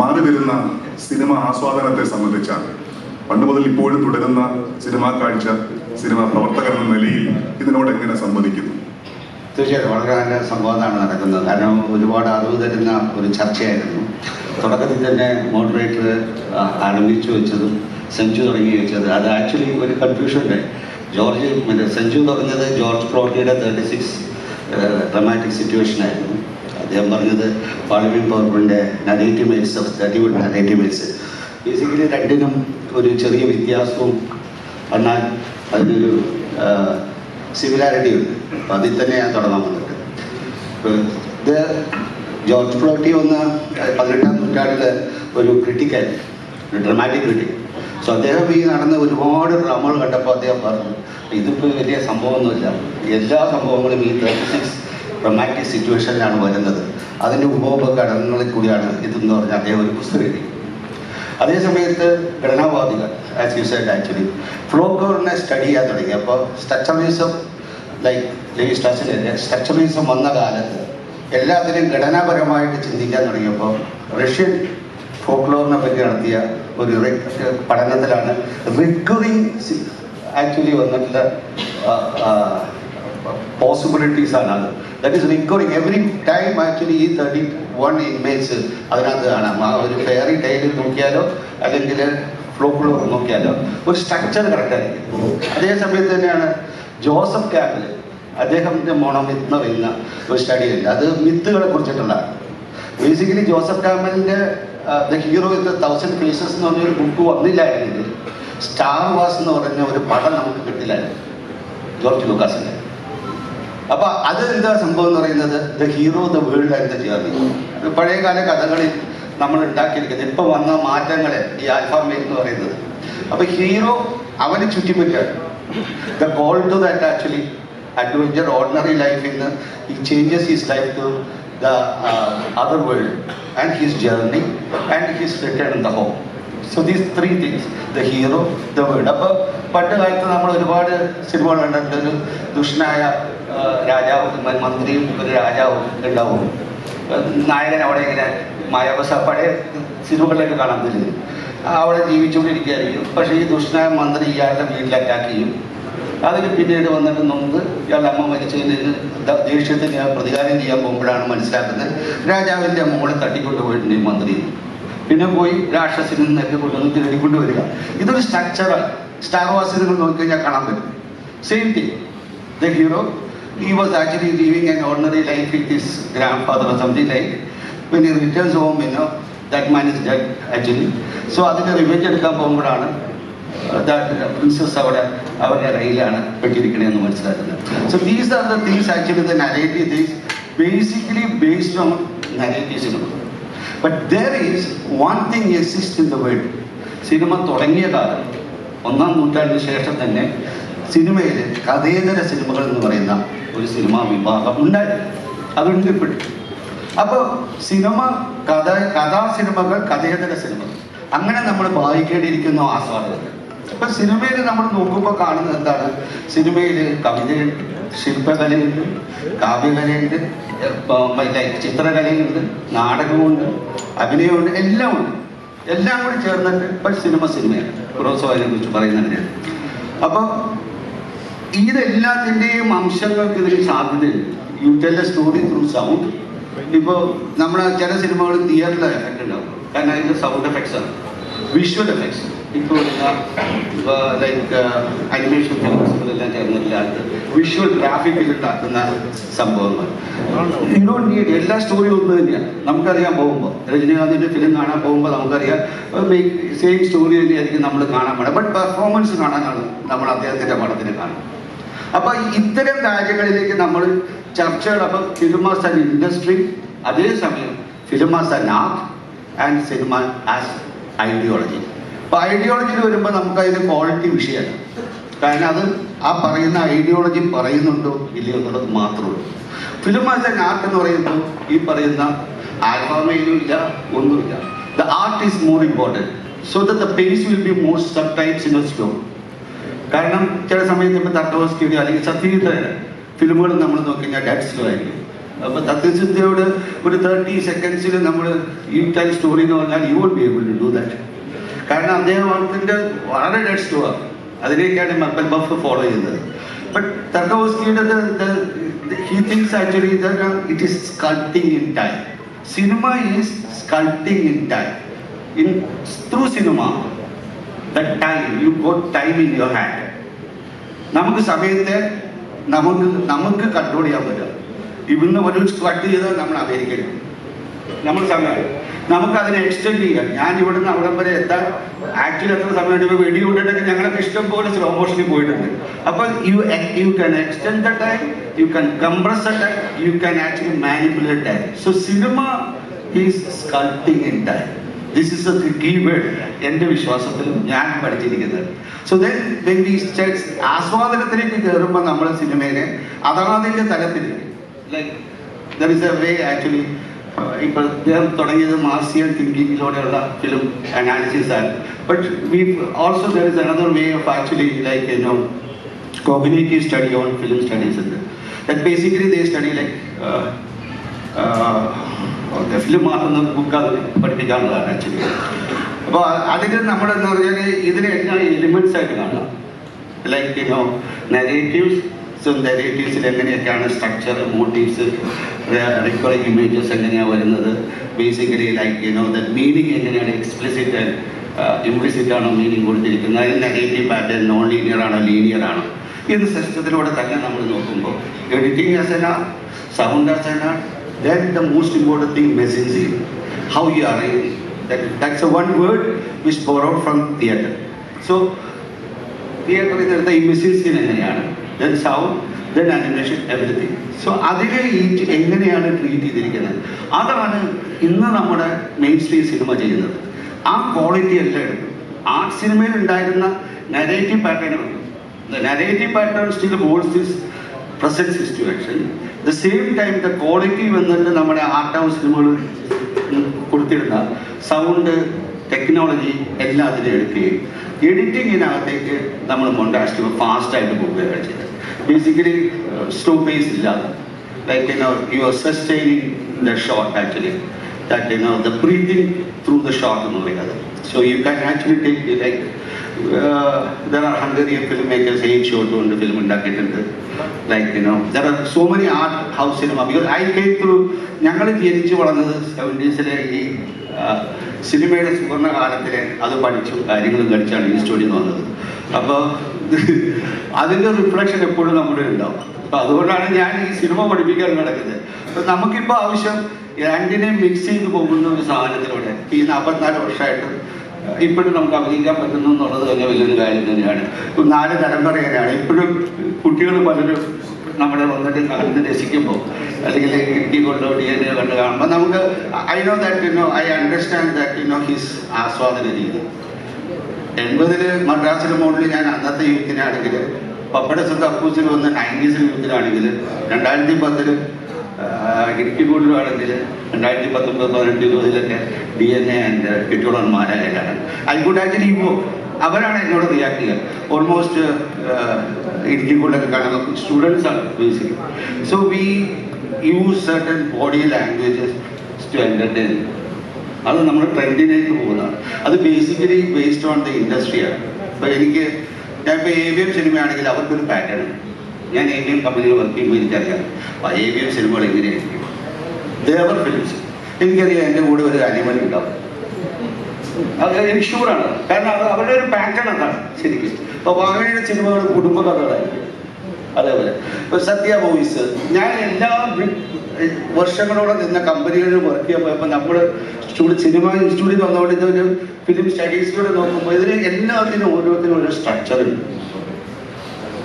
മാറി വരുന്ന സിനിമ ആസ്വാദനത്തെ സംബന്ധിച്ചാണ്. പണ്ട് മുതൽ ഇപ്പോഴും തുടരുന്ന സിനിമാ കാഴ്ച സിനിമ പ്രവർത്തകർ എന്ന നിലയിൽ ഇതിനോട് എങ്ങനെ സംവദിക്കുന്നു? തീർച്ചയായിട്ടും. വളരെ നല്ല സംവാദമാണ് നടക്കുന്നത്. കാരണം ഒരുപാട് അറിവ് തരുന്ന ഒരു ചർച്ചയായിരുന്നു. തുടക്കത്തിൽ തന്നെ മോഡറേറ്റർ ആരംഭിച്ചു വെച്ചതും സെഞ്ചു തുടങ്ങി വെച്ചത്. അത് ആക്ച്വലി ഒരു കൺഫ്യൂഷൻ ഉണ്ട് ജോർജ് മറ്റേ സെഞ്ചു തുടങ്ങിയത് George ക്ലോട്ടിയുടെ thirty six dramatic situation ആയിരുന്നു. അദ്ദേഹം പറഞ്ഞത് parliament പവർഫുളിന്റെ narrative males of narrative mates basically രണ്ടിനും ഒരു ചെറിയ വ്യത്യാസവും എന്നാൽ അതിനൊരു സിമിലാരിറ്റി ഉണ്ട്. അപ്പം അതിൽ തന്നെ ഞാൻ തുടങ്ങാൻ വന്നിട്ട്. ഇത് ജോർജ് ഫ്ലോട്ടി വന്ന പതിനെട്ടാം നൂറ്റാണ്ടിലെ ഒരു ക്രിട്ടിക്കൽ ഡ്രമാറ്റിക് ക്രിട്ടിക് സോ അദ്ദേഹം ഈ നടന്ന ഒരുപാട് ഡ്രാമകൾ കണ്ടപ്പോൾ അദ്ദേഹം പറഞ്ഞു ഇതിപ്പോൾ വലിയ സംഭവമൊന്നുമില്ല. എല്ലാ സംഭവങ്ങളും ഈ തേർട്ടി സിക്സ് ഡ്രമാറ്റിക് സിറ്റുവേഷനിലാണ് വരുന്നത്. അതിന്റെ ഉപഭോഗ ഘടകങ്ങളിൽ കൂടിയാണ് ഇതെന്ന് പറഞ്ഞ അദ്ദേഹം ഒരു പുസ്തകം എഴുതി അതേ സമയത്ത് ഘടനാവാദികൾ ആസ് യു സെഡ് ആക്ച്വലി ഫ്ലോക്കോറിനെ സ്റ്റഡി ചെയ്യാൻ തുടങ്ങി. അപ്പോൾ സ്ട്രക്ചറിസം ലൈക്ക് ലേവി സ്ട്രക്ചറിന്റെ സ്ട്രക്ചറിസം വന്ന കാലത്ത് എല്ലാത്തിനും ഘടനാപരമായിട്ട് ചിന്തിക്കാൻ തുടങ്ങിയപ്പോൾ റഷ്യൻ ഫോക്ലോറിനെ പറ്റി നടത്തിയ ഒരു പഠനത്തിലാണ് റിക്കറിങ് ആക്ച്വലി വന്നിട്ടുള്ള പോസിബിലിറ്റീസ് ആണ് അത്. That is recurring every time actually ഈ തേർട്ടി വൺ ഇമേജ് അതിനകത്ത് കാണാം. ആ ഒരു ഫെയറി ടൈലിൽ നോക്കിയാലോ അല്ലെങ്കിൽ ഫ്ലോക്ലോർ നോക്കിയാലോ ഒരു സ്ട്രക്ചർ കറക്റ്റായിരിക്കും അതേ സമയത്ത് തന്നെയാണ് ജോസഫ് ക്യാമ്പിൽ അദ്ദേഹത്തിന്റെ മോണമിത്മ എന്ന് ഒരു സ്റ്റഡി ഉണ്ട്. അത് മിത്തുകളെ കുറിച്ചിട്ടുള്ളതാണ് basically Joseph ക്യാമ്പലിന്റെ the hero with thousand faces എന്ന് പറഞ്ഞൊരു ബുക്ക് വന്നില്ലായിരുന്നെങ്കിൽ സ്റ്റാർ വാസ് എന്ന് പറഞ്ഞ ഒരു പടം നമുക്ക് കിട്ടില്ലായിരുന്നു. ജോർജ് ലൂക്കാസിന്റെ അപ്പൊ അത് എന്താ സംഭവം എന്ന് പറയുന്നത്? The hero the world and the journey പഴയകാല കഥകളിൽ നമ്മൾ ഉണ്ടാക്കിയിരിക്കുന്നത്. ഇപ്പൊ വന്ന മാറ്റങ്ങളെ ഈ ആൽഫാമേറ്റ് എന്ന് പറയുന്നത്. അപ്പൊ ഹീറോ അവന് ചുറ്റിപ്പറ്റാണ് the call to that actually adventure ordinary ലൈഫിൽ നിന്ന് ഈ changes his life to the other world and his journey and his return in the home so these three things the hero the world അപ്പോൾ പണ്ട് കാലത്ത് നമ്മൾ ഒരുപാട് സിനിമകൾ കണ്ടിട്ടുണ്ട്. ഒരു ദുഷ്ടനായ രാജാവും മന്ത്രിയും ഒരു രാജാവും ഉണ്ടാവും. നായകൻ അവിടെ ഇങ്ങനെ മായാവസ പഴയ സിനിമകളിലൊക്കെ കാണാൻ പറ്റില്ല അവിടെ ജീവിച്ചുകൊണ്ടിരിക്കുകയായിരിക്കും. പക്ഷേ ഈ ദുഷ്ടനായ മന്ത്രി ഇയാളുടെ വീട്ടിൽ അറ്റാക്ക് ചെയ്യും. അതിന് പിന്നീട് വന്നിട്ട് നമുക്ക് ഇയാളുടെ അമ്മ മരിച്ചതിന് ദേഷ്യത്തിന് പ്രതികാരം ചെയ്യാൻ പോകുമ്പോഴാണ് മനസ്സിലാക്കുന്നത് രാജാവിന്റെ മോളെ തട്ടിക്കൊണ്ടുപോയിട്ടുണ്ട് ഈ മന്ത്രി. പിന്നെ പോയി രാക്ഷസിൽ നിന്നൊക്കെ കൊണ്ടുവന്ന് തേടിക്കൊണ്ട് വരിക. ഇതൊരു സ്ട്രക്ചറാണ് സ്റ്റാർ വാസ് നിങ്ങൾ നോക്കിക്കഴിഞ്ഞാൽ കാണാൻ പറ്റും. Same thing the hero he was actually living an ordinary life with his grandfather or something like when he returns home you know that man is dead actually. So അതിന് revenge എടുക്കാൻ പോകുമ്പോഴാണ് princess അവിടെ അവരുടെ കയ്യിലാണ് പെട്ടിരിക്കണേന്ന് മനസ്സിലാക്കുന്നത്. So these are the things actually the narrative things basically based on narrative cinema but there is one thing exist in the world cinema തുടങ്ങിയ കാലം ഒന്നാം നൂറ്റാണ്ടിന് ശേഷം തന്നെ സിനിമയിൽ കഥേതര സിനിമകൾ എന്ന് പറയുന്ന ഒരു സിനിമാ വിഭാഗം ഉണ്ടായിരുന്നു. അതുണ്ട് ഇപ്പോഴും. അപ്പോൾ സിനിമ കഥ കഥാ സിനിമകൾ കഥേതര സിനിമകൾ. അങ്ങനെ നമ്മൾ വായിക്കേണ്ടിയിരിക്കുന്ന ആസ്വാദകർ. അപ്പൊ സിനിമയിൽ നമ്മൾ നോക്കുമ്പോൾ കാണുന്നത് എന്താണ്? സിനിമയിൽ കവിതയുണ്ട് ശില്പകലയുണ്ട് കാവ്യകലയുണ്ട് ചിത്രകലയുണ്ട് നാടകമുണ്ട് അഭിനയമുണ്ട് എല്ലാം ഉണ്ട്. എല്ലാം കൂടി ചേർന്നിട്ട് ഇപ്പൊ സിനിമ സിനിമയാണ്. ക്രോസോവിനെ കുറിച്ച് പറയുന്നുണ്ട് അപ്പോൾ ഇതെല്ലാത്തിന്റെയും അംശങ്ങൾക്ക് ഇതിന് സാധ്യതയുണ്ട് you tell story through sound ഇപ്പോ നമ്മുടെ ചില സിനിമകൾ തിയേറ്ററിൽ എഫക്റ്റ് ഉണ്ടാവും. കാരണം അതിന്റെ സൗണ്ട് എഫക്ട്സ് ആണ്. വിഷ്വൽ എഫക്ട്സ് ഇപ്പോൾ ലൈക്ക് അനിമേഷൻ ഫിലിംസുകളെല്ലാം ചേർന്നില്ലാത്ത വിഷ്വൽ ഗ്രാഫിക്കിൽ ഉണ്ടാക്കുന്ന സംഭവങ്ങൾ. നീഡ് എല്ലാ സ്റ്റോറിയും ഒന്ന് തന്നെയാണ്. നമുക്കറിയാൻ പോകുമ്പോൾ രജനീകാന്തിന്റെ ഫിലിം കാണാൻ പോകുമ്പോൾ നമുക്കറിയാം സെയിം സ്റ്റോറി തന്നെയായിരിക്കും നമ്മൾ കാണാൻ പാടുക ബട്ട് പെർഫോമൻസ് കാണാനാണ് നമ്മൾ അദ്ദേഹത്തിന്റെ പടത്തിന് കാണുന്നത്. അപ്പൊ ഇത്തരം കാര്യങ്ങളിലേക്ക് നമ്മൾ ചർച്ചകൾ അപ്പൊ ഫിലിം ആസ് ഇൻഡസ്ട്രി അതേസമയം film as art and cinema as ideology അപ്പൊ ഐഡിയോളജിയിൽ വരുമ്പോൾ നമുക്ക് അതിന് ക്വാളിറ്റി വിഷയമാണ് കാരണം അത് ആ പറയുന്ന ഐഡിയോളജി പറയുന്നുണ്ടോ ഇല്ലയോ എന്നുള്ളത് മാത്രമേ ഫിലിം ആസ് ആൻ ആർട്ട് എന്ന് പറയുമ്പോൾ ഈ പറയുന്ന ആൽഫാമയിലും ഇല്ല ഒന്നുമില്ല. The art is more important so the pace will be more sometimes in a slow കാരണം ചില സമയത്ത് ഇപ്പോൾ തർക്കവസ്കിയുടെ അല്ലെങ്കിൽ സത്യജിയുടെ ഫിലിമുകൾ നമ്മൾ നോക്കിക്കഴിഞ്ഞാൽ ആയിരിക്കും. അപ്പൊ തത്വചിന്തയോട് ഒരു തേർട്ടി സെക്കൻഡ്സിൽ നമ്മൾ ഈ ടൈം സ്റ്റോറി എന്ന് പറഞ്ഞാൽ you would be able to do that കാരണം അദ്ദേഹം അദ്ദേഹത്തിന്റെ വളരെ ഡെഡ് സ്റ്റോ അതിലേക്കാണ് മക്കൽ ബഫ് ഫോളോ ചെയ്യുന്നത്. But തർക്കോസ്കിയുടെ he thinks actually it is sculpting in time cinema is sculpting in time in through cinema the time you got time in your hand നമുക്ക് സമയത്തെ നമുക്ക് നമുക്ക് കൺട്രോൾ ചെയ്യാൻ പറ്റും ഇവിടുന്ന് ഒരു കട്ട് ചെയ്താൽ നമ്മൾ അമേരിക്കയിൽ നമ്മൾ സമയം നമുക്ക് അതിനെ എക്സ്റ്റെൻഡ് ചെയ്യാം. ഞാൻ ഇവിടുന്ന് അവിടെ വരെ എത്താൻ ആക്ച്വലി എത്ര സമയം എടുക്കും? വെടി കൊണ്ടിട്ടൊക്കെ ഞങ്ങളൊക്കെ ഇഷ്ടം പോലെ സ്ലോ മോഷനിൽ പോയിട്ടുണ്ട്. അപ്പോൾ you you can extend the time you can compress the time you can actually manipulate time so cinema is sculpting in time this is a key word എന്റെ വിശ്വാസത്തിലും ഞാൻ പഠിച്ചിരിക്കുന്നത്. സോ ദെൻ വെൻ വി ആസ്വാദനത്തിലേക്ക് കയറുമ്പോൾ നമ്മൾ സിനിമയിലെ അതാതിന്റെ തലത്തിൽ like there is a way actually ഇപ്പോൾ ഇദ്ദേഹം തുടങ്ങിയത് മാർസിയൻ തിങ്കിങ്ങിലൂടെയുള്ള ഫിലിം അനാലിസിസ് ആണ്. But we also there is another way of actually like you no cognitive study on film studies ഉണ്ട് that basically they study like മാറ്റുന്ന book അത് പഠിപ്പിക്കാനുള്ളതാണ് actually അപ്പോൾ അതിൽ നമ്മളെന്ന് പറഞ്ഞാൽ ഇതിനെ എല്ലാ എലിമെന്റ്സ് ആയിട്ട് കാണാം. Like you know negatives so നെഗറ്റീവ്സിൽ എങ്ങനെയൊക്കെയാണ് സ്ട്രക്ചർ മോട്ടീവ്സ് റിക്കറിങ് ഇമേജസ് എങ്ങനെയാണ് വരുന്നത്? Basically like you know the meaning എങ്ങനെയാണ് എക്സ്പ്ലിസിറ്റ് ഇംപ്ലിസിറ്റ് ആണോ മീനിങ് കൊടുത്തിരിക്കുന്നത്? അതിന് നെഗറ്റീവ് പാറ്റേൺ നോൺ ലീനിയർ ആണോ ലീനിയർ ആണോ? ഇത് സിസ്റ്റത്തിലൂടെ തന്നെ നമ്മൾ നോക്കുമ്പോൾ editing as an sound as an then the most important thing messaging how you are that, that's a one word which borrowed from theater. So ഈ മിസ്സിംഗ് സീൻ എങ്ങനെയാണ്? Then sound then animation everything so അതിനെ ഈ എങ്ങനെയാണ് treat ചെയ്തിരിക്കുന്നത്? അതാണ് ഇന്ന് നമ്മുടെ main stream cinema ചെയ്യുന്നത്. ആ ക്വാളിറ്റി എല്ലാം എടുക്കും ആർട്ട് സിനിമയിൽ ഉണ്ടായിരുന്ന narrative pattern the narrative pattern still holds this present situation the same time the quality വന്നിട്ട് നമ്മുടെ ആർട്ട് ഹൗസ് സിനിമകൾ കൊടുത്തിരുന്ന സൗണ്ട് ടെക്നോളജി എല്ലാം അതിനെ എടുക്കുകയും എഡിറ്റിങ്ങിനകത്തേക്ക് നമ്മൾ മൊണ്ടാസ്റ്റ് ഫാസ്റ്റായിട്ട് പോവുകയാണ് ചെയ്തത് ബേസിക്കലി സ്റ്റോപ്പേസ് ഇല്ലാതെ like you know you are sustaining the shot actually that you know the breathing through the shot എന്ന് പറയുന്നത്. So you can actually take like Hungarian film makers eight shot കൊണ്ട് ഫിലിം ഉണ്ടാക്കിയിട്ടുണ്ട്. Like you know there are so many art house cinema because I came through ഞങ്ങൾ ജനിച്ചു വളർന്നത് സെവന്റീസിലെ ഈ സിനിമയുടെ സുവർണ കാലത്തിലെ അത് പഠിച്ചു കാര്യങ്ങളും കഴിച്ചാണ് ഈ സ്റ്റോറി വന്നത്. അപ്പോൾ അതിന്റെ റിഫ്ലക്ഷൻ എപ്പോഴും നമ്മുടെ ഉണ്ടാവും. അപ്പോൾ അതുകൊണ്ടാണ് ഞാൻ ഈ സിനിമ പഠിപ്പിക്കാൻ നടക്കുന്നത്. അപ്പോൾ നമുക്കിപ്പോൾ ആവശ്യം രണ്ടിനെ മിക്സ് ചെയ്ത് പോകുന്ന ഒരു സാധനത്തിലൂടെ ഈ നാൽപ്പത്തിനാല് വർഷമായിട്ട് ഇപ്പോഴും നമുക്ക് അഭിനയിക്കാൻ പറ്റുന്നു എന്നുള്ളത് തന്നെ വലിയൊരു കാര്യം തന്നെയാണ്. നാല് തലമുറയാണ് ഇപ്പോഴും കുട്ടികൾ പലരും നമ്മളെ വന്നിട്ട് കണ്ട് രസിക്കുമ്പോൾ അല്ലെങ്കിൽ കിട്ടി കൊണ്ടോ ഡി എൻ എ കണ്ട് കാണുമ്പോൾ നമുക്ക് I know that you know I understand that you know his ആസ്വാദന രീതി. എൺപതിൽ മദ്രാസിന് മോഡലിൽ ഞാൻ അന്നത്തെ യൂത്തിനാണെങ്കിൽ പപ്പട സ്വന്തം അപ്പൂസിൽ വന്ന് നയന്റീസിൽ യൂത്തിനാണെങ്കിൽ രണ്ടായിരത്തി പത്തിൽ ഇടുക്കി കൂടുതലാണെങ്കിൽ രണ്ടായിരത്തി പത്തൊമ്പത് പതിനെട്ട് ഇരുപതിലൊക്കെ ഡി എൻ എ ആൻഡ് കിട്ടിയോളന്മാരായാലാണ് ഐ ഇപ്പോൾ അവരാണ് എന്നോട് റിയാക്ട് ചെയ്യുക. ഓൾമോസ്റ്റ് ഇടുക്കി കൂടുതലൊക്കെ കാണുന്ന സ്റ്റുഡൻസ് ആണ് basically so we use certain body languages to entertain അത് നമ്മൾ ട്രെൻഡിലേക്ക് പോകുന്നതാണ്. അത് ബേസിക്കലി ബേസ്ഡ് ഓൺ ദ ഇൻഡസ്ട്രിയാണ് ഇപ്പോൾ എനിക്ക് ഞാൻ ഇപ്പോൾ എം സിനിമയാണെങ്കിൽ അവർക്കൊരു പാറ്റേൺ ഞാൻ എ ബി എം കമ്പനിയിൽ വർക്ക് ചെയ്യുമ്പോൾ എനിക്കറിയാം. അപ്പോൾ എ ബി എം സിനിമകൾ എങ്ങനെയായിരിക്കും ദേവർ ഫിലിംസ് എനിക്കറിയാം എന്റെ കൂടെ ഒരു അനിമൽ ഉണ്ടാവും. അത് എനിക്ക് കാരണം അത് അവരുടെ ഒരു പാറ്റേൺ അതാണ് ശരിക്കും. അപ്പോൾ വാഴയുടെ സിനിമകൾ കുടുംബ കഥകളായിരിക്കും. അതേപോലെ. ഇപ്പൊ സത്യ മൂവീസ് ഞാൻ എല്ലാ വർഷങ്ങളോടെ നിന്ന കമ്പനികളിൽ വർക്ക് ചെയ്യുമ്പോൾ പോയപ്പോൾ നമ്മൾ സ്റ്റുഡി സിനിമ ഇൻസ്റ്റിറ്റ്യൂട്ടിൽ വന്നുകൊണ്ട് ഇതൊരു ഫിലിം സ്റ്റഡീസിലൂടെ നോക്കുമ്പോൾ ഇതിന് എല്ലാത്തിനും ഓരോരുത്തരും ഒരു സ്ട്രക്ചർ ഉണ്ട്.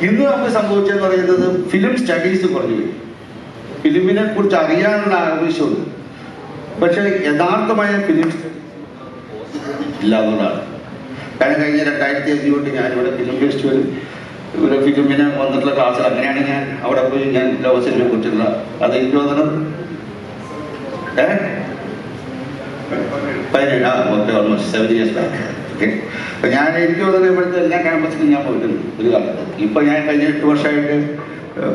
ഇന്ന് നമുക്ക് സംഭവിച്ചെന്ന് പറയുന്നത് ഫിലിം സ്റ്റഡീസ് കുറഞ്ഞു വരും ഫിലിമിനെ കുറിച്ച് അറിയാനുള്ള ആവശ്യമുണ്ട്. പക്ഷെ യഥാർത്ഥമായ ഫിലിം ഇല്ല എന്നുള്ളതാണ് കാരണം കഴിഞ്ഞ രണ്ടായിരത്തി അഞ്ച് തൊട്ട് ഞാനിവിടെ ഫിലിം ഫെസ്റ്റിവൽ ഇവിടെ ഫിലിമിനെ വന്നിട്ടുള്ള ക്ലാസ്സിൽ അങ്ങനെയാണ് ഞാൻ അവിടെ പോയി ഞാൻ ലോക സിനിമയെ കുറിച്ചുള്ള അത് എനിക്ക് തോന്നുന്നത് ഏ? പതിനേഴ് ആ almost seven years back okay. ഞാൻ എനിക്ക് തോന്നുന്നത് ഇവിടുത്തെ എല്ലാ ക്യാമ്പസിലും ഞാൻ പോയിട്ടുണ്ട് ഒരു കാലത്ത്. ഇപ്പം ഞാൻ കഴിഞ്ഞ എട്ട് വർഷമായിട്ട്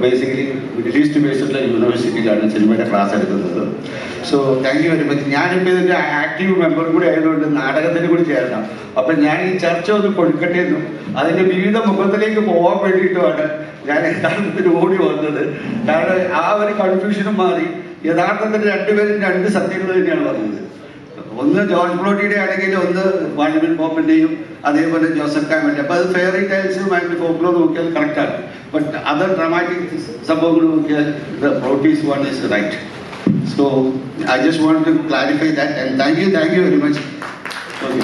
ബേസിക്കലി മിഡിൽ ഈസ്റ്റ് ബേസ്ഡുള്ള യൂണിവേഴ്സിറ്റിയിലാണ് സിനിമയുടെ ക്ലാസ് എടുക്കുന്നത്. So thank you very much ഞാനിപ്പോൾ ഇതിന്റെ ആക്റ്റീവ് മെമ്പർ കൂടി ആയതുകൊണ്ട് നാടകത്തിന് കൂടി ചേരണം. അപ്പം ഞാൻ ഈ ചർച്ച ഒന്ന് കൊടുക്കട്ടെ എന്നും. അതിന്റെ വിവിധ മുഖത്തിലേക്ക് പോകാൻ വേണ്ടിയിട്ടുമാണ് ഞാൻ യഥാർത്ഥത്തിൽ ഓടി വന്നത്. കാരണം ആ ഒരു കൺഫ്യൂഷനും മാറി. യഥാർത്ഥത്തിൽ രണ്ടുപേരും രണ്ട് സത്യങ്ങൾ തന്നെയാണ് പറഞ്ഞത്. ഒന്ന് ജോർജ് ബ്രോഡിയുടെ ആണെങ്കിൽ ഒന്ന് വാണിമൻ പോപ്പിന്റെയും അതേപോലെ ജോസഫ് കാമന്റെ അപ്പൊ അത് ഫെയറി ടൈൽസും ആൻഡ് ഫോക്ലോ നോക്കിയാൽ കറക്റ്റാണ് ബട്ട് അതർ ഡ്രാമാറ്റിക് സംഭവങ്ങൾ നോക്കിയാൽ right so I just want to clarify that and thank you thank you very much okay